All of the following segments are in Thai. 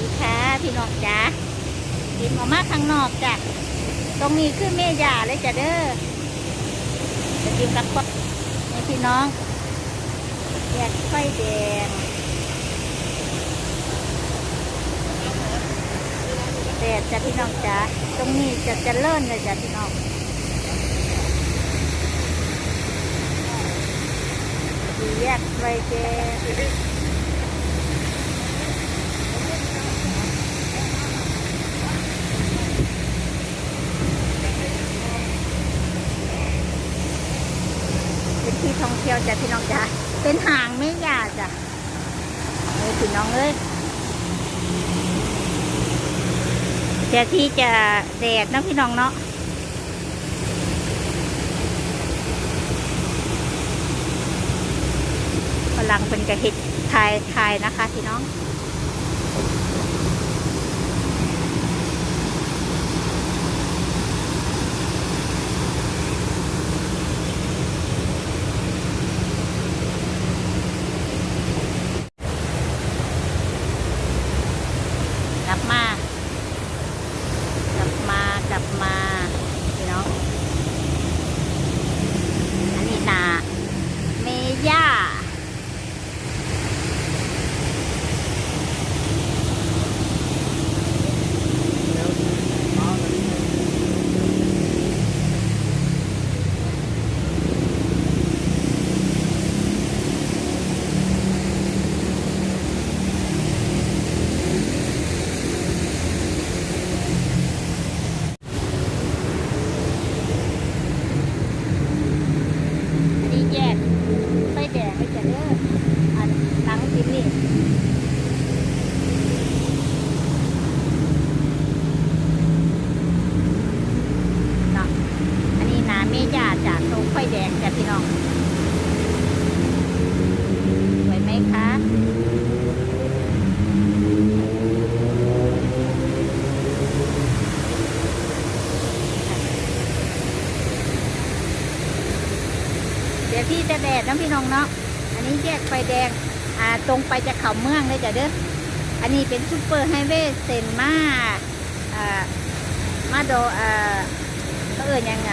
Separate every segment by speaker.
Speaker 1: ดีค่ะพี่น้องจ้ากินออกมาข้างนอกจ้ะตรงนี้คือเมยาเลยจ้ะเด้อจะกินกับคนนี่พี่น้องแยกไฟแดงแดดจ้ะพี่น้องจ้าตรงนี้จะจะเลิ่นเลยจ้ะพี่น้องแยกไฟแดง เป็น ที่ท่องเที่ยวจ้ะพี่น้องจ้ะเป็นหางไม่ยาจ้ะเอ้พี่น้องเอ้ยจะที่จะแดดนะพี่น้องเนาะกำลังเป็นกระเห็ดทายทายนะคะพี่น้อง กลับมา กลับมา กลับมาพี่น้อง อันนี้นาเมย่า อันนี้แยกไฟแดงไม่จะเด้ออันหลังสินี่เนาะอันนี้นาเมย่าจากตรงไฟแดงจ้ะพี่น้องสวยไหมคะ เดี๋ยวที่จะแดนะพี่น้องเนาะ อันนี้แยกไฟแดง อ่า ตรงไปจะเขาเมืองเลยจ้ะเด้อ อันนี้เป็นซูเปอร์ไฮเวย์เซนมา อ่า มาโดอ่าเขาเอ่ยยังไง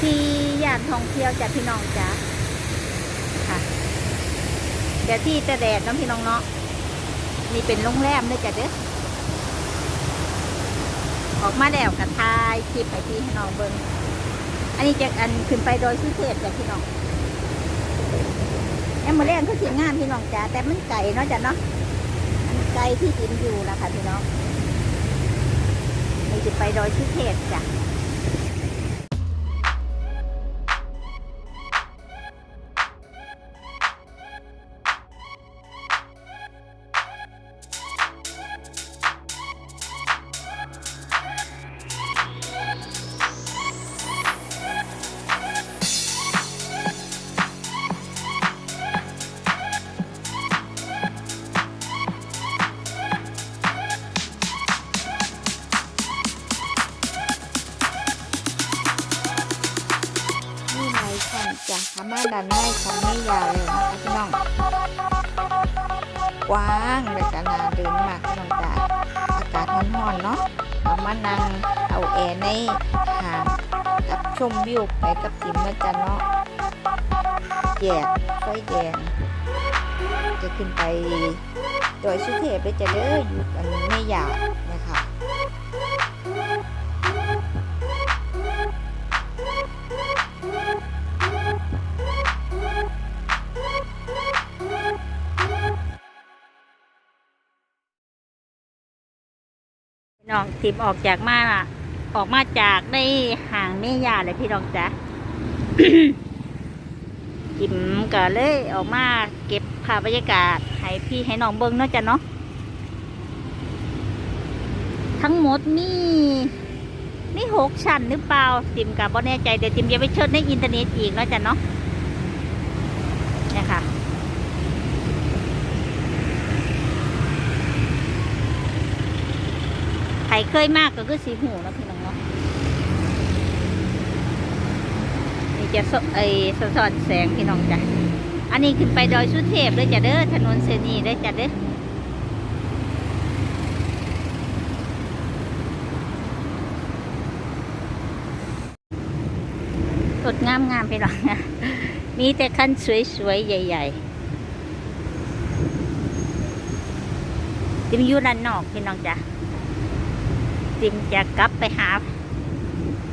Speaker 1: ที่ย่านท่องเที่ยวจ้ะพี่น้องจ้ะค่ะเดี๋ยวที่จะแดดนะพี่น้องเนาะนี่เป็นโรงแรมเลยจ้ะเด้อออกมาแล้วกับทายคลิปไปที่ให้น้องเบิ้ง อันนี้จากอันขึ้นไปโดยสุเทพจากพี่น้องแอมเบอร์แรงก็เสียงงามพี่น้องจ้าแต่มันไก่เนาะจ้ะเนาะมันไก่ที่กินอยู่นะคะพี่น้องนี่จะไปโดยสุเทพจ้ะ จะสามารถดันไล่ของไม่ยาวเลยนะคะพี่น้อง กว้างเลยจ้ะนาเดินมากพี่น้องจ้ะอากาศร้อนๆเนาะเอามานั่งเอาแอร์ในหางกับชมวิวไปกับจิมนะจ๊ะเนาะแยกไฟแดงจะขึ้นไปดอยสุเทพเลยจะเด้ออยู่กันไม่ยาก น้องทิมออกจากมาล่ะ ออกมาจากได้ห่างเมยาเลยพี่น้องจ๊ะทิมก็เลยออกมาเก็บภาพบรรยากาศให้พี่ให้น้องเบิ้งเนาะจ้ะเนาะทั้งหมดมีนี่หกชั้นหรือเปล่าติมกับบ่แน่ใจเดี๋ยวติมจะไปเชิญในอินเทอร์เน็ตอีกเนาะจ้ะเนาะเนี่ยค่ะ ใครเคยมากก็คือสีหูนะพี่น้องเนาะนี่จะสไอสะท้อนแสงพี่น้องจ้ะอันนี้ขึ้นไปดอยสุเทพเลยจ้ะเด้อถนนเสนีเลยจ้ะเด้อสดงามงามๆไปหรอกนะมีแต่คันสวยๆ ใหญ่ๆติมอยู่ด้านนอกพี่น้องจ้ะ ติมจะกลับไปหา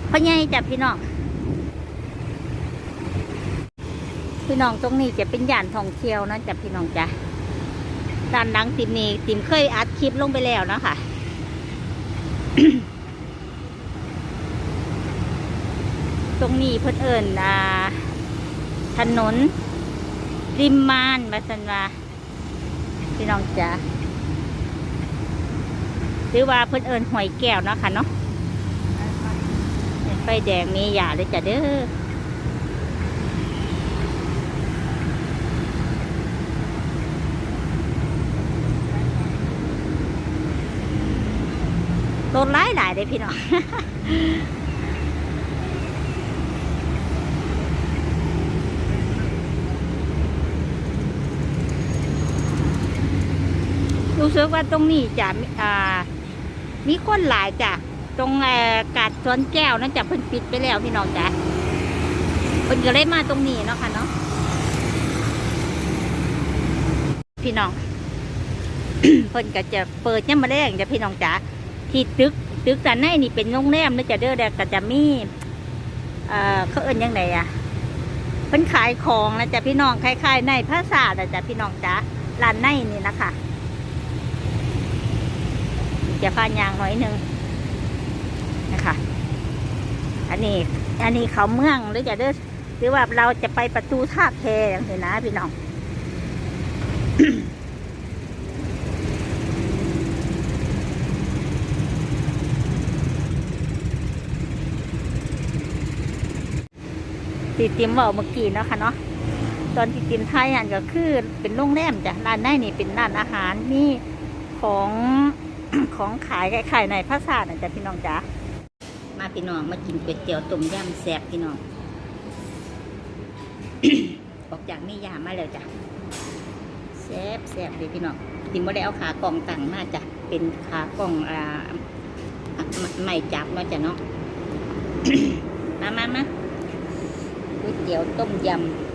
Speaker 1: พ่อใหญ่จ้ะพี่น้อง พี่น้องตรงนี้จะเป็นย่านท่องเที่ยวนะจ้ะพี่น้องจ้ะด้านหลังติมนี่ติมเคยอัดคลิปลงไปแล้วนะคะตรงนี้เพิ่นเอิญอ่า ถนนริมมานมาสันวาพี่น้องจ๋าห รือว่าเพิ่นเอิญหอยแก้วเนาะค่ะเนาะไฟแดงมีหยาเลยจ้ะเด้อรถหลายหลายเลยพี่น้องรู้สึกว่าตรงนี้จะอ่า มีคนหลายจ้ะตรงกาดสวนแก้วนั่นจะเพิ่นปิดไปแล้วพี่น้องจ้ะเพิ่นก็เลยมาตรงนี้เนาะค่ะเนาะพี่น้องเพิ่นก็จะเปิดยังมาแรงจ้ะพี่น้องจ้ะที่ตึกตึกด้านในนี่เป็นโรงแรมนะจะเด้อแต่ก็จะมีเอ่อเขาเอิ้นยังไงอะเพิ่นขายของนะจ้ะพี่น้องคล้ายๆในภาษาแต่จ้ะพี่น้องจ้ะร้านในนี่นะคะ จะพานยางหน่อยหนึ่งนะคะ อันนี้ อันนี้เขาเมืองหรือจะเด้อหรือว่าเราจะไปประตูท่าแพอย่างนี้นะพี่น้องตีติมบอกเมื่อกี้เนาะค่ะเนาะตอนที่ติมไทยอันก็คือเป็นโรงแรมจ้ะร้านได้นี่เป็นร้านอาหารมีของ ของขายขายในภาษาน่ะจ้ะพี่น้องจ้ะมาพี่น้องมากินก๋วยเตี๋ยวต้มยำแซ่บพี่น้องออกจากนี่ยามาแล้วจ้ะแซ่บแซ่บเลยพี่น้องติมว่าได้เอาขากล่องตั้งมาจ้ะเป็นขากล่องอ่าไม่จับเนาะจ้ะเนาะมามามาก๋วยเตี๋ยวต้มยำ